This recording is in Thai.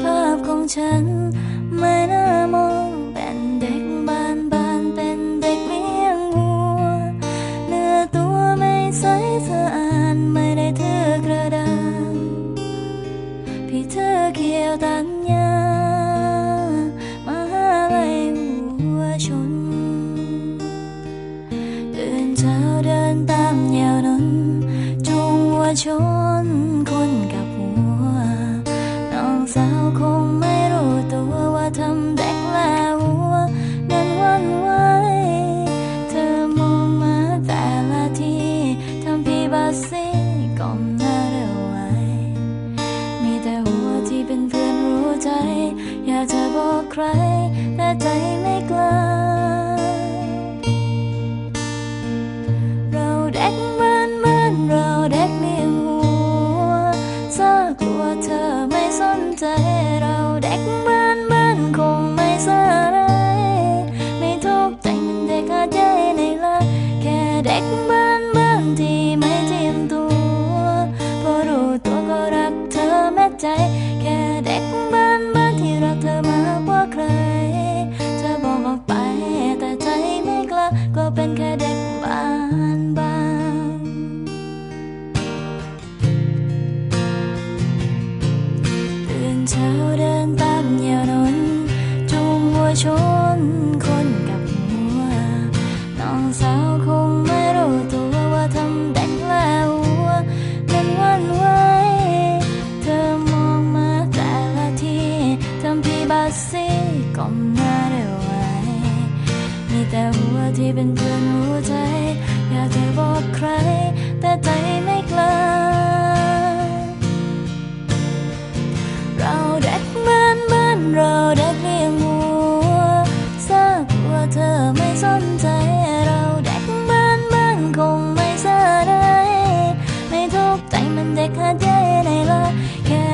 ภาพของฉัน ไม่น่ามองเป็นเด็กบ้านบ้านเป็นเด็กเมียงวัว เนื้อตัวไม่ใสสะอาดไม่ได้เธอกระดานพี่เธอเขียวตันาวคงไม่รู้ตัวว่าทำเด็กแล้วหัวนั้นวันไหวเธอมองมาแต่ละทีทำพี่บาซีก้มหน้าเร็วไวมีแต่หัวที่เป็นเพื่อนรู้ใจ อยากจะบอกใคร แต่ใจไม่กล้าเราเด็กบ้านบ้านเราเด็กเลี้ยงหัวซากลัวเธอ ใจเราเด็กบ้านบ้านคงไม่สาไรไม่ทุกใจมันเด็กอาจใจในละแค่เด็กบ้าน ชนคนกับหัว น้องสาวคงไม่รู้ตัวว่าทำเด็กแล้วหัวนั้นวันไหวเธอมองมาแต่ละทีทำพี่บาซีก้มหน้าเร็วไวมีแต่หัวที่เป็นเพื่อนรู้ใจอยากจะบอกใคร แต่ใจไม่กล้าเราเด็กบ้านบ้านเราเด็ก นใจเราเด็กบ้านบ้านคงไม่สะได้ไม่ทุกใจมันเด็กขาดใจนละแค่